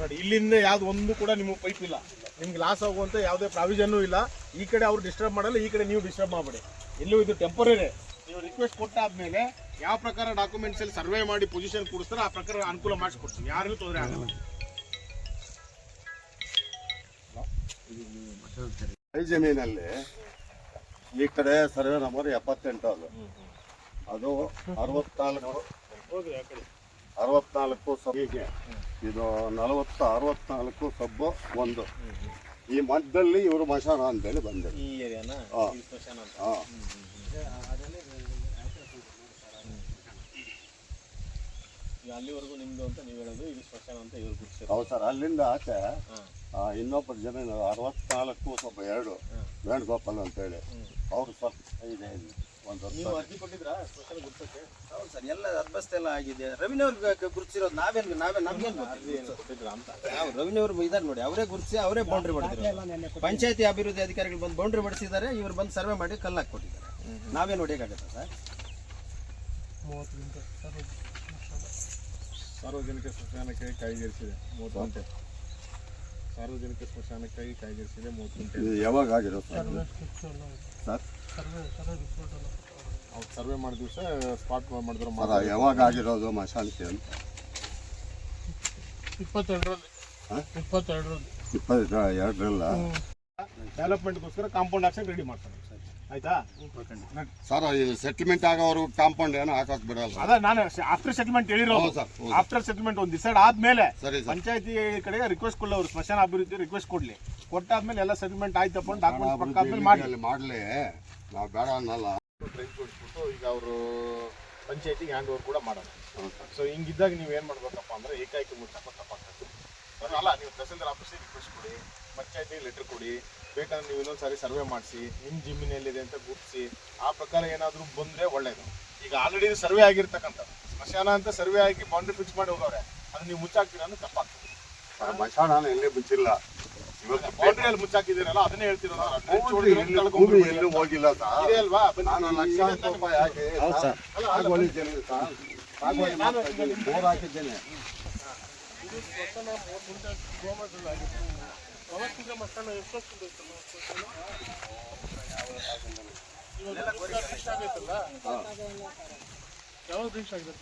ನೋಡಿ ಇಲ್ಲಿಂದ ಯಾವ್ದು ಒಂದು ಕೂಡ ನಿಮಗೆ ಪೈಪ್ ಇಲ್ಲ. ನಿಮ್ಗೆ ಲಾಸ್ ಆಗುವಂತ ಯಾವುದೇ ಪ್ರಾವಿಷನ್ನು ಇಲ್ಲ. ಈ ಕಡೆ ಅವ್ರು ಡಿಸ್ಟರ್ಬ್ ಮಾಡಲ್ಲ ಈ ಕಡೆ ನೀವು ಡಿಸ್ಟರ್ಬ್ ಮಾಡಬೇಡಿ. ಎಲ್ಲೂ ಇದು ಟೆಂಪರರಿ ನೀವು ರಿಕ್ವೆಸ್ಟ್ ಕೊಟ್ಟಾದ್ಮೇಲೆ ಯಾವ ಪ್ರಕಾರ ಡಾಕ್ಯುಮೆಂಟ್ಸ್ ಅಲ್ಲಿ ಸರ್ವೆ ಮಾಡಿ ಪೊಸಿಷನ್ ಕೊಡಿಸ್ತಾರೆ ಆ ಪ್ರಕಾರ ಅನುಕೂಲ ಮಾಡಿಸ್ಕೊಡ್ತೀನಿ ಯಾರಿಗೂ ತೊಂದರೆ ಆಗಲ್ಲ. ಈ ಜಮೀನಲ್ಲಿ ಈ ಕಡೆ ಸರ್ವೆ ನಂಬರ್ ಎಪ್ಪತ್ತೆಂಟು ಅದು. ಅದು ಅರವತ್ನಾಲ್ಕು. ಅರವತ್ನಾಲ್ಕು ಸಬ್ಬಿಗೆ ಇದು ನಲವತ್ತು ಅರವತ್ನಾಲ್ಕು ಸಬ್ಬು ಒಂದು. ಈ ಮಧ್ಯದಲ್ಲಿ ಇವರು ಮಶಾನ ಅಂತೇಳಿ ಬಂದರು ಈ ಏರಿಯಾನ? ಈ ಸ್ಮಶಾನ ಅಂತ. ಹಾಂ ಈಗ ಅಲ್ಲಿವರೆಗೂ ನಿಮ್ದು ಅಂತ ನೀವು ಹೇಳೋದು ಇದು ಸ್ಮಶಾನ ಅಂತ ಇವ್ರು ಹೌದು ಸರ್ ಅಲ್ಲಿಂದ ಆಚೆ ಆ, ಇನ್ನೊಬ್ಬರು ಜನ ಅರವತ್ನಾಲ್ಕು ಸ್ವಲ್ಪ ಎರಡು ವೇಣುಗೋಪಾಲ್ ಅಂತೇಳಿ. ಅವರು ಸ್ವಲ್ಪ ಇದೆ ಇಲ್ಲಿ. ಒಂದು ವರ್ಷ ನೀವು ಅರ್ಜಿ ಕೊಟ್ಟಿದ್ರಾ ಸ್ಮಶಾನ ಗುರ್ಸಕ್ಕೆ ಹೌದು ಸರ್ ಎಲ್ಲ ಅರ್ಬಸ್ತ ಎಲ್ಲ ಆಗಿದೆ ರವಿನವ್ರಿಗೆ ಗುರುತಿಸಿರೋದು ನಾವೇನು ನಾವೇ ನಮ್ಗೇನು ಕೊಟ್ಟಿದ್ರಾ ಅಂತ ನಾವು ರವಿನವ್ರು ಇದಾರೆ ನೋಡಿ ಅವರೇ ಗುರುತಿಸಿ ಅವರೇ ಬೌಂಡ್ರಿ ಮಾಡಿದ್ರು ಪಂಚಾಯತಿ ಅಭಿವೃದ್ಧಿ ಅಧಿಕಾರಿಗಳು ಬಂದು ಬೌಂಡ್ರಿ ಬಡಿಸಿದ್ದಾರೆ ಇವರು ಬಂದು ಸರ್ವೆ ಮಾಡಿ ಕಲ್ಲು ಹಾಕ್ಕೊಟ್ಟಿದ್ದಾರೆ ನಾವೇ ಹೊಡಿಯೋಕ್ಕಾಗತ್ತಾ ಸರ್ ಸಾರ್ವಜನಿಕ ಸ್ಮಶಾನಕ್ಕಾಗಿ ಕಾಯ್ದಿರಿಸಿದೆ ಮೂವತ್ತು ಗಂಟೆ ಸಾರ್ವಜನಿಕ ಸ್ಮಶಾನಕ್ಕಾಗಿ ಕಾಯ್ದಿರಿಸಿದೆ ಮೂವತ್ತು ಗಂಟೆ ಇದು ಯಾವಾಗ ಆಗಿರೋ ಸರ್ ಸರ್ ಅವ್ರು ಸರ್ವೆ ಮಾಡಿದ ದಿವಸ ಸ್ಪಾಟ್ ಮಾಡಿದ್ರು ಸರ್ ಯಾವಾಗ ಆಗಿರೋದು ಮಶಾಂತಿ ಅಂತ? ಇಪ್ಪತ್ತೆರಡರಲ್ಲಿ? ಇಪ್ಪತ್ತೆರಡರಲ್ಲಿ. ಇಪ್ಪತ್ತು ಎರಡರಲ್ಲ? ಡೆವಲಪ್ಮೆಂಟ್ಗೋಸ್ಕರ ಕಾಂಪೌಂಡ್ ಹಾಕ್ಸಕ್ಕೆ ರೆಡಿ ಮಾಡ್ತಾರೆ. ಆಯ್ತಾ? ಸರ್ ಇದು ಸೆಟ್ಲ್ಮೆಂಟ್ ಆಗೋವರೆಗೂ ಕಾಂಪೌಂಡ್ ಏನೋ ಹಾಕಕ್ ಬಿಡಲ್ಲ ಅದ ನಾನು ಆಫ್ಟರ್ ಸೆಟಲ್ಮೆಂಟ್ ಹೇಳಿರೋದು. ಹೌದು ಸರ್ ಆಫ್ಟರ್ ಸೆಟಲ್ಮೆಂಟ್ ಒಂದು ಡಿಸೈಡ್ ಆದ್ಮೇಲೆ ಸರಿ ಸರ್. ಪಂಚಾಯತಿ ಕಡೆಗೆ ರಿಕ್ವೆಸ್ಟ್ ಕೊಡಲಿ ಅವರು ಸ್ಮಶಾನ ಅಭಿವೃದ್ಧಿ ರಿಕ್ವೆಸ್ಟ್ ಕೊಡ್ಲಿ. ಕೊಟ್ಟಾದ್ಮೇಲೆ ಎಲ್ಲ ಸೆಟಲ್ಮೆಂಟ್ ಆಯ್ತಪ್ಪ ಡಾಕ್ಯುಮೆಂಟ್ ಪಕ್ಕ ಆದ್ಮೇಲೆ ಮಾಡಿ. ಅಲ್ಲಿ ಮಾಡ್ಲಿ. ನಾವು ಬೇಡ ಅನ್ನಲ್ಲ. ಕೊಟ್ಬಿಟ್ಟು ಈಗ ಅವರು ಪಂಚಾಯತಿಗೆ ಹ್ಯಾಂಡ್ ಓವರ್ ಕೂಡ ಮಾಡೋಣ ಸೊ ಹಿಂಗಿದ್ದಾಗ ನೀವು ಏನು ಮಾಡ್ಬೇಕಪ್ಪ ಅಂದ್ರೆ ಏಕಾಏಕಿ ಮುಚ್ಚಕ್ಕೆ ತಪ್ಪಾಗ್ತದೆ ಅಲ್ಲ ನೀವು ತಹಸೀಲ್ದಾರ್ ಆಫೀಸಿಗೆ ರಿಕ್ವೆಸ್ಟ್ ಕೊಡಿ ಪಂಚಾಯತಿಗೆ ಲೆಟರ್ ಕೊಡಿ ಬೇಕಾದ್ರೆ ನೀವು ಇನ್ನೊಂದು ಸಾರಿ ಸರ್ವೆ ಮಾಡಿಸಿ ನಿಮ್ಮ ಜಿಮ್ಮಿನಲ್ಲಿದೆ ಅಂತ ಗುರುತಿಸಿ ಆ ಪ್ರಕಾರ ಏನಾದರೂ ಬಂದರೆ ಒಳ್ಳೆಯದು ಈಗ ಆಲ್ರೆಡಿ ಸರ್ವೆ ಆಗಿರ್ತಕ್ಕಂಥ ಸ್ಮಶಾನ ಅಂತ ಸರ್ವೆ ಆಗಿ ಬೌಂಡ್ರಿ ಫಿಕ್ಸ್ ಮಾಡಿ ಹೋಗವ್ರೆ ಅದು ನೀವು ಮುಚ್ಚಾಕ್ತೀರ ಅಂದ್ರೆ ತಪ್ಪಾಗ್ತದೆ. ಸ್ಮಶಾನ ಮಶಾನ ಎಲ್ಲಿ ಮುಚ್ಚಿಲ್ಲ. ಇವತ್ತು ಬೌಂಡ್ರಿಯಲ್ಲಿ ಮುಚ್ಚಾಕಿದ್ದೀರಲ್ಲ ಅದನ್ನೇ ಹೇಳ್ತಿರೋದು ಭೂಮಿ ಎಲ್ಲೂ-. ಹೋಗಿಲ್ಲ ಸರ್ ಇದೆ ಅಲ್ವಾ? ಬನ್ನಿ. ನಾನು ಲಕ್ಷಾಂತರ ರೂಪಾಯಿ ಹಾಕಿ ಸಾಗುವಳಿ ಸರ್. ಸಾಗುವಳಿ ಬೋರ್ ಹಾಕಿದ್ದೇನೆ ಗೋಮಾಳದಲ್ಲಿ ಆಗಿದೆ ಯಾವಾಗ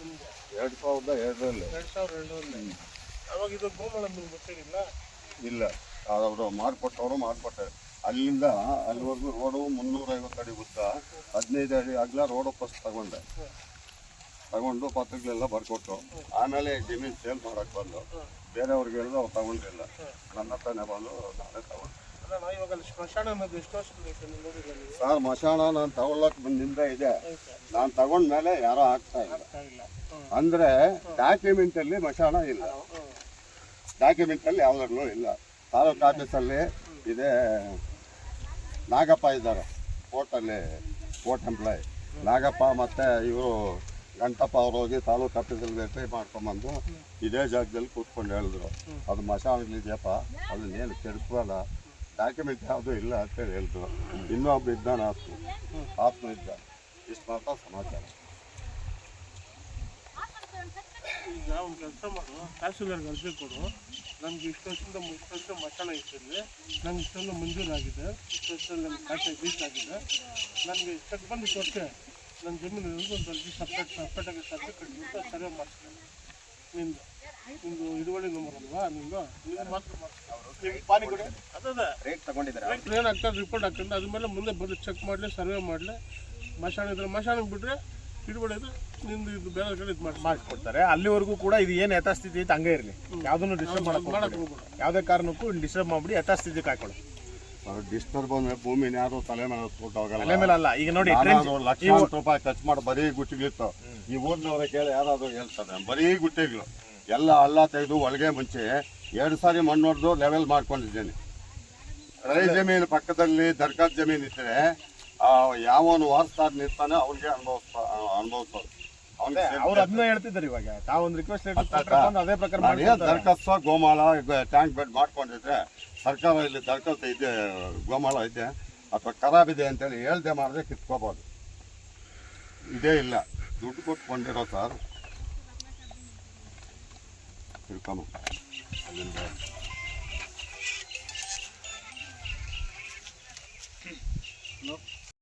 ನಿಮ್ಗೆ ಎರಡು ಸಾವಿರದ ಎರಡರಲ್ಲಿ. ಎರಡು ಸಾವಿರ ಎರಡರಲ್ಲಿ. ಅವಾಗ ಇದು ಗೋಮಳ ನಿಮ್ಗೆ ಗೊತ್ತಿರಲಿಲ್ಲ ಇಲ್ಲ. ಅವರು ಮಾಡಿಕೊಟ್ಟವರು ಮಾಡಿಕೊಟ್ಟಾರೆ ಅಲ್ಲಿಂದ ಅಲ್ಲಿವರೆಗೂ ರೋಡು ಮುನ್ನೂರೈವತ್ತು ಅಡಿ ಉದ್ದ ಹದಿನೈದು ಅಡಿ ಅಗಲ ರೋಡ್ ಫಸ್ಟ್ ತಗೊಂಡೆ. ತಗೊಂಡು ಪತ್ರಗಳೆಲ್ಲ ಬರ್ಕೊಟ್ಟು ಆಮೇಲೆ ಜಮೀನು ಸೇಲ್ ಮಾಡೋಕ್ಕೆ ಬಂದು ಬೇರೆಯವ್ರಿಗೆ ಹೇಳಿದ್ರು ಅವ್ರು ತಗೊಂಡಿಲ್ಲ. ನನ್ನ ಹತ್ರನೇ ಬಂದು ನಾನೇ ತಗೊಂಡೆ. ಸರ್ ಮಶಾಣ ನಾನು ತಗೊಳ್ಳೋಕೆ ಬಂದಿಂದ ಇದೆ. ನಾನು ನಾನು ತಗೊಂಡ್ಮೇಲೆ ಯಾರೋ ಆಗ್ತಾ ಇಲ್ಲ. ಅಂದರೆ ಡಾಕ್ಯುಮೆಂಟಲ್ಲಿ ಮಶಾಣ ಇಲ್ಲ. ಡಾಕ್ಯುಮೆಂಟಲ್ಲಿ ಯಾವುದಾಗ್ಲೂ ಇಲ್ಲ. ತಾಲೂಕು ಆಫೀಸಲ್ಲಿ ಇದೆ ನಾಗಪ್ಪ ಇದ್ದಾರೆ ಕೋರ್ಟಲ್ಲಿ ಕೋರ್ಟ್ ಎಂಪ್ಲಾಯ್. ನಾಗಪ್ಪ ಮತ್ತು ಇವರು ಗಂಟಪ್ಪ ಅವ್ರು ಹೋಗಿ ತಾಲೂಕು ಆಫೀಸಲ್ಲಿ ವೆರಿಫೈ ಮಾಡ್ಕೊಂಬಂದು ಇದೇ ಜಾಗದಲ್ಲಿ ಕೂತ್ಕೊಂಡು ಹೇಳಿದ್ರು. ಅದು ಮಶಾನಗಳಿದೆಯಪ್ಪ ಅದನ್ನೇನು ಕೆಡಿಸಲ್ಲ ಡಾಕ್ಯುಮೆಂಟ್ ಯಾವುದು ಇಲ್ಲ ಅಂತೇಳಿ ಹೇಳಿದ್ರು. ಇನ್ನೊಬ್ಬ ಇದ್ದಾನೆ ಆತ್ಮ. ಆತ್ಮ ಇದ್ದ. ಇಷ್ಟು ಮಾತ್ರ ಸಮಾಚಾರ. ಕೆಲಸ ಮಾಡು, ತಹಸೀಲ್ದಾರ್ಗೆ ಅರ್ಜಿ ಕೊಡು. ನನಗೆ ಇಷ್ಟು ವರ್ಷದಿಂದ ಇಷ್ಟು ವರ್ಷ ಮಸಾಲ ಇಟ್ಟಿರಲಿ ನಂಗೆ ಇಷ್ಟೊಂದು ಮಂಜೂರಾಗಿದೆ ಇಷ್ಟು ವರ್ಷದಲ್ಲಿ ನಮ್ಮ ಖಾತೆ ರೀಚ್ ಆಗಿದೆ. ನನಗೆ ಇಷ್ಟಕ್ಕೆ ಬಂದು ಕೊಟ್ಟೆ. ನನ್ನ ಜಮೀನು ಒಂದು ಅರ್ಜಿ ಸಪ್ರೇಟ್ ಸಪ್ರೇಟಾಗಿ ಸರ್ಟಿಫಿಕೇಟ್ ಕಟ್ಬಿಟ್ಟು ಸರ್ವೆ ಮಾಡ್ತೀನಿ. ನಿಂದು? ನಿಮ್ಮದು ಹಿಡುವಳಿ ನಂಬರ್ ಅಲ್ವಾ ನಿಂದು? ನೀವು ಮಾತ್ರ ಮಾಡಿಸ್ತೀನಿ ಪಾನಿ ಅದು ಅದೇ. ರೇಟ್ ತಗೊಂಡಿದ್ದಾರೆ? ಏನು ಆಗ್ತದೆ ರಿಪೋರ್ಟ್ ಹಾಕೊಂಡು ಅದ್ಮೇಲೆ ಮುಂದೆ ಬಂದು ಚೆಕ್ ಮಾಡಲಿ ಸರ್ವೆ ಮಾಡಲಿ. ಮಶಾನ ಇದ್ರೆ ಮಶಾನಕ್ಕೆ ಬಿಟ್ಟರೆ ಹಿಡುವಳಿದು ನಿಮ್ದು ಇದು ಬೇರೆ ಕಡೆ ಇದು ಮಾಡಿ ಮಾಡಿಸ್ಕೊಡ್ತಾರೆ ಅಲ್ಲಿವರೆಗೂ ಕೂಡ ಇದು ಏನು ಯಥಾಸ್ಥಿತಿ ಐತೆ ಹಂಗೆ ಇರಲಿ. ಯಾವುದನ್ನು ಡಿಸ್ಟರ್ಬ್ ಮಾಡೋಕೆ ಮಾಡಕ್ಕೆ ಯಾವುದೇ ಕಾರಣಕ್ಕೂ ಡಿಸ್ಟರ್ಬ್ ಮಾಡಿಬಿಡಿ ಯಥಾಸ್ಥಿತಿ ಕಾಯ್ಕೊಳ್ಳಿ. ಡಿಸ್ಟರ್ಬ್ ಅಂದ್ರೆ ಭೂಮಿ ಯಾರು ತಲೆ ಮೇಲೆ ಅಲ್ಲೇ ಹೋಗಲ್ಲ. ಮೇಲೆ ಅಲ್ಲ. ಈಗ ನೋಡಿ ಲಕ್ಷಾಂತರ ರೂಪಾಯಿ ಖರ್ಚು ಮಾಡಿ ಬರೀ ಗುಟ್ಟಿಗಳಿತ್ತು ಈ ಊರಿನವ್ರ ಕೇಳಿ ಯಾರಾದ್ರು ಹೇಳ್ತಾರೆ. ಬರೀ ಗುಟ್ಟಿಗಳು ಎಲ್ಲ ಹಳ್ಳ ತೆಗೆದು ಒಳಗೆ ಮುಂಚೆ ಎರಡು ಸಾರಿ ಮಣ್ಣು ಹೊಡೆದು ಲೆವೆಲ್ ಮಾಡ್ಕೊಂಡಿದ್ದೇನೆ. ರೈ ಜಮೀನು ಪಕ್ಕದಲ್ಲಿ ದರ್ಗಾ ಜಮೀನು ಇದ್ರೆ ಆ, ಯಾವನು ವಾರಸ್ತಾರ ನಿರ್ತಾನೆ ಅವ್ರಿಗೆ ಅನುಭವಿಸ್ತಾ ಅನುಭವಿಸೋದು ಅದೇ, ಅವ್ರು ಅದನ್ನ ಹೇಳ್ತಿದ್ದಾರೆ ಇವಾಗ. ತಾವೊಂದು ರಿಕ್ವೆಸ್ಟ್ ಅದೇ ಪ್ರಕಾರ ಮಾಡಿ. ದರ್ಖಾಸ್ತ ಗೋಮಾಳ ಟ್ಯಾಂಕ್ ಬೆಡ್ ಮಾಡ್ಕೊಂಡಿದ್ರೆ ಸರ್ಕಾರ ಇಲ್ಲಿ ದರ್ಕಸ್ ಇದೆ ಗೋಮಾಳ ಇದೆ ಅಥವಾ ಖರಾಬ್ ಇದೆ ಅಂತೇಳಿ ಹೇಳ್ದೆ ಮಾಡಿದ್ರೆ ಕಿತ್ಕೋಬೋದು. ಇದೇ ಇಲ್ಲ. ದುಡ್ಡು ಕೊಟ್ಕೊಂಡಿರೋ ಸರ್ ತಿಳ್ಕೊಂಬ ಅಲ್ಲಿಂದ.